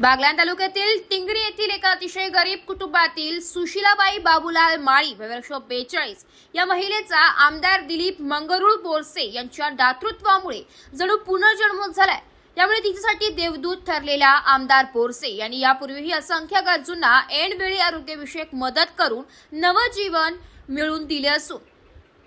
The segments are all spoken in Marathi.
बागलाण तालुक्यातील टिंगरी येथील एका अतिशय गरीब कुटुंबातील सुशीलाबाई बाबूलाल माळी वर्ष बेचाळीस या महिलेचा आमदार दिलीप मंगरुळ बोरसे यांच्या दातृत्वामुळे जणू पुनर्जन्म झालाय. त्यामुळे तिच्यासाठी देवदूत ठरलेल्या आमदार बोरसे यांनी यापूर्वीही असंख्य गरजूंना ऐनवेळी आरोग्यविषयक मदत करून नवजीवन मिळवून दिले असून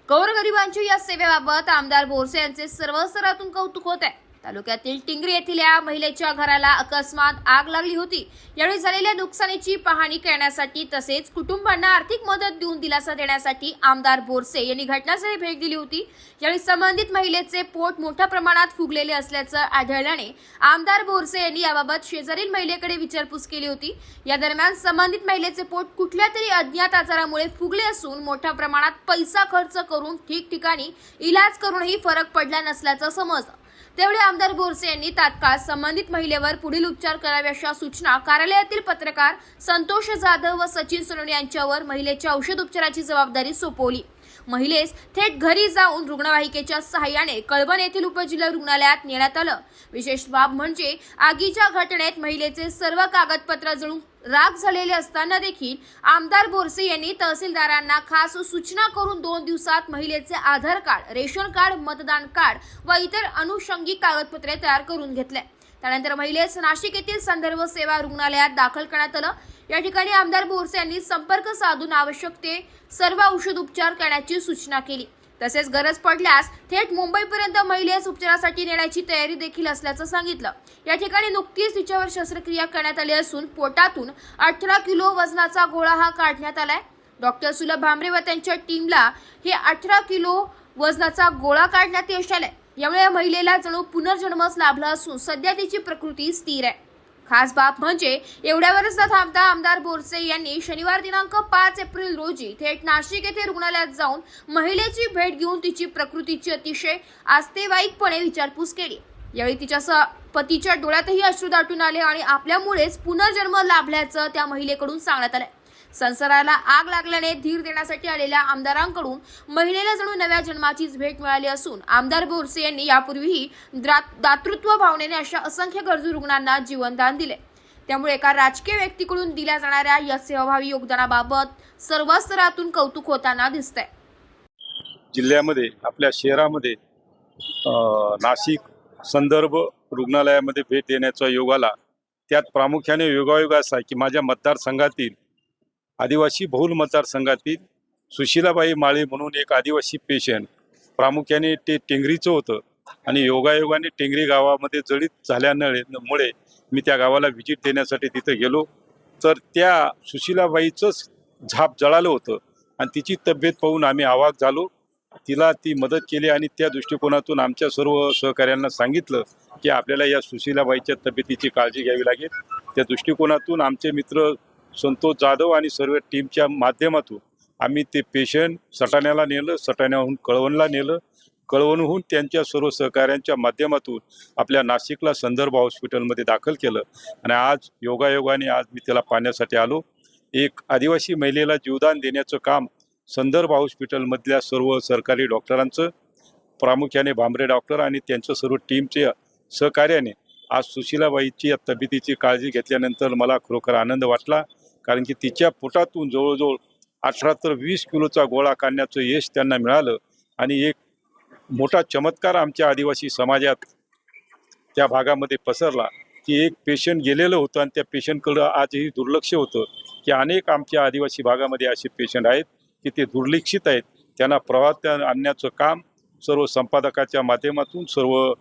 गौरगरिबांच्या या सेवेबाबत आमदार बोरसे यांचे सर्व स्तरातून कौतुक होत आहे. तालुक्यातील टिंगरी येथील या महिलेच्या घराला अकस्मात आग लागली होती. यावेळी झालेल्या नुकसानीची पाहणी करण्यासाठी तसेच कुटुंबांना आर्थिक मदत देऊन दिलासा देण्यासाठी आमदार बोरसे यांनी घटनास्थळी भेट दिली होती. यावेळी संबंधित महिलेचे पोट मोठ्या प्रमाणात फुगलेले असल्याचं आढळल्याने आमदार बोरसे यांनी याबाबत शेजारील महिलेकडे विचारपूस केली होती. या दरम्यान संबंधित महिलेचे पोट कुठल्या तरी अज्ञात आजारामुळे फुगले असून मोठ्या प्रमाणात पैसा खर्च करून ठिकठिकाणी इलाज करूनही फरक पडला नसल्याचं समजलं तेवढे आमदार बोरसे यांनी तात्काळ संबंधित महिलेवर पुढील उपचार करावे अशा सूचना कार्यालयातील पत्रकार संतोष जाधव व सचिन सोनवणे यांच्यावर महिलेच्या औषध उपचाराची जबाबदारी सोपवली. महिलेस थेट घरी जाऊन रुग्णवाहिकेच्या सहाय्याने कळवण येथील उपजिल्हा रुग्णालयात नेण्यात आलं. विशेष बाब म्हणजे आगीच्या घटनेत महिलेचे सर्व कागदपत्र जळून राग झालेले असताना देखील आमदार बोरसे यांनी तहसीलदारांना खास सूचना करून दोन दिवसात महिलेचे आधार कार्ड रेशन कार्ड मतदान कार्ड व इतर अनुषंगिक कागदपत्रे तयार करून घेतले. त्यानंतर महिलेस नाशिक येथील संदर्भ सेवा रुग्णालयात दाखल करण्यात आलं. या ठिकाणी आमदार बोरसे यांनी संपर्क साधून आवश्यक ते सर्व औषध उपचार करण्याची सूचना केली. तसेच गरज पडल्यास थेट मुंबईपर्यंत महिलेस उपचारासाठी नेण्याची तयारी देखील असल्याचं सांगितलं. या ठिकाणी नुकतीच तिच्यावर शस्त्रक्रिया करण्यात आली असून पोटातून अठरा किलो वजनाचा गोळा हा काढण्यात आलाय. डॉक्टर सुलभ भांबरे व त्यांच्या टीमला हे अठरा किलो वजनाचा गोळा काढण्यात यश आलाय. यामुळे या महिलेला जणू पुनर्जन्मच लाभला असून सध्या तिची प्रकृती स्थिर आहे. खास बाब म्हणजे एवढ्यावरच न थांबता आमदार बोरसे यांनी शनिवार दिनांक पाच एप्रिल रोजी थेट नाशिक येथे रुग्णालयात जाऊन महिलेची भेट घेऊन तिची प्रकृतीची अतिशय आस्तेवाईकपणे विचारपूस केली. यावेळी तिच्या स- पतीच्या डोळ्यातही अश्रू दाटून आले आणि आपल्यामुळेच पुनर्जन्म लाभल्याचं त्या महिलेकडून सांगण्यात आलं संसाराला आग लागल्याने धीर देण्यासाठी आलेल्या आमदारांकडून महिलेला जणू नव्या जन्माचीच भेट मिळाली असून आमदार बोरसे यांनी यापूर्वीही दातृत्व भावनेने अशा असंख्य गरजू रुग्णांना जीवनदान दिले. त्यामुळे एका राजकीय व्यक्तीकडून दिल्या जाणाऱ्या या सेवाभावी योगदानाबाबत सर्व स्तरातून कौतुक होताना दिसतंय. जिल्ह्यामध्ये आपल्या शहरामध्ये नाशिक संदर्भ रुग्णालयामध्ये भेट देण्याचा योग आला. त्यात प्रामुख्याने योगायोग असा की माझ्या मतदारसंघातील आदिवासी बहुल मतदारसंघातील सुशीलाबाई माळी म्हणून एक आदिवासी पेशंट प्रामुख्याने ते टेंगरीचं होतं. आणि योगायोगाने टेंगरी गावामध्ये जळीत झाल्यामुळे मुळे मी त्या गावाला व्हिजिट देण्यासाठी तिथं गेलो. तर त्या सुशीलाबाईचंच झाप जळालं होतं आणि तिची तब्येत पाहून आम्ही आवाक झालो. तिला ती मदत केली आणि त्या दृष्टिकोनातून आमच्या सर्व सहकाऱ्यांना सांगितलं की आपल्याला या सुशीलाबाईच्या तब्येतीची काळजी घ्यावी लागेल. त्या दृष्टिकोनातून आमचे मित्र संतोष जाधव आणि सर्व टीमच्या माध्यमातून आम्ही ते पेशंट सटाण्याला नेलं सटाण्याहून कळवणला नेलं. कळवणहून त्यांच्या सर्व सहकाऱ्यांच्या माध्यमातून आपल्या नाशिकला संदर्भ हॉस्पिटलमध्ये दाखल केलं. आणि आज योगायोगाने आज मी त्याला पाहण्यासाठी आलो. एक आदिवासी महिलेला जीवदान देण्याचं काम संदर्भ हॉस्पिटलमधल्या सर्व सरकारी डॉक्टरांचं प्रामुख्याने भांबरे डॉक्टर आणि त्यांच्या सर्व टीमचे सहकार्याने आज सुशीलाबाईची या तब्येतीची काळजी घेतल्यानंतर मला खरोखर आनंद वाटला. कारण की तिच्या पोटातून जवळजवळ अठरा तर वीस किलोचा गोळा काढण्याचं यश त्यांना मिळालं. आणि एक मोठा चमत्कार आमच्या आदिवासी समाजात त्या भागामध्ये पसरला की एक पेशंट गेलेलं होतं आणि त्या पेशंटकडं आजही दुर्लक्ष होतं की अनेक आमच्या आदिवासी भागामध्ये असे पेशंट आहेत की ते दुर्लक्षित आहेत. त्यांना प्रवाहात आणण्याचं काम सर्व संपादकाच्या माध्यमातून सर्व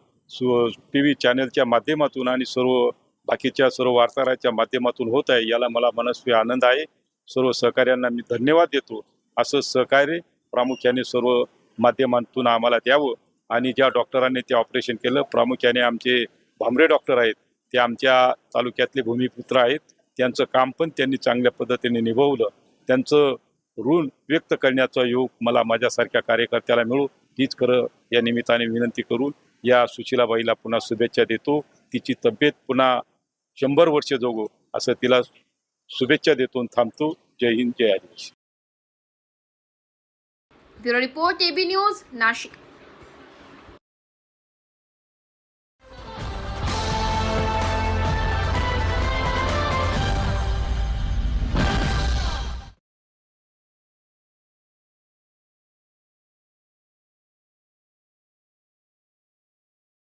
टी व्ही चॅनलच्या माध्यमातून आणि सर्व बाकीच्या सर्व वार्ताहराच्या माध्यमातून होत आहे याला मला मनस्वी आनंद आहे. सर्व सहकार्यांना मी धन्यवाद देतो. असं सहकार्य प्रामुख्याने सर्व माध्यमातून आम्हाला द्यावं आणि ज्या डॉक्टरांनी ते ऑपरेशन केलं प्रामुख्याने आमचे भांबरे डॉक्टर आहेत. ते आमच्या तालुक्यातले भूमिपुत्र आहेत. त्यांचं काम पण त्यांनी चांगल्या पद्धतीने निभवलं. त्यांचं ऋण व्यक्त करण्याचा योग मला माझ्यासारख्या कार्यकर्त्याला मिळू हीच खरं या निमित्ताने विनंती करून या सुशीलाबाईला पुन्हा शुभेच्छा देतो. तिची तब्येत पुन्हा शंभर वर्ष जगो असं तिला शुभेच्छा देतो थांबतो. जय हिंद जय आदिवासी. Bureau report AB news Nashik.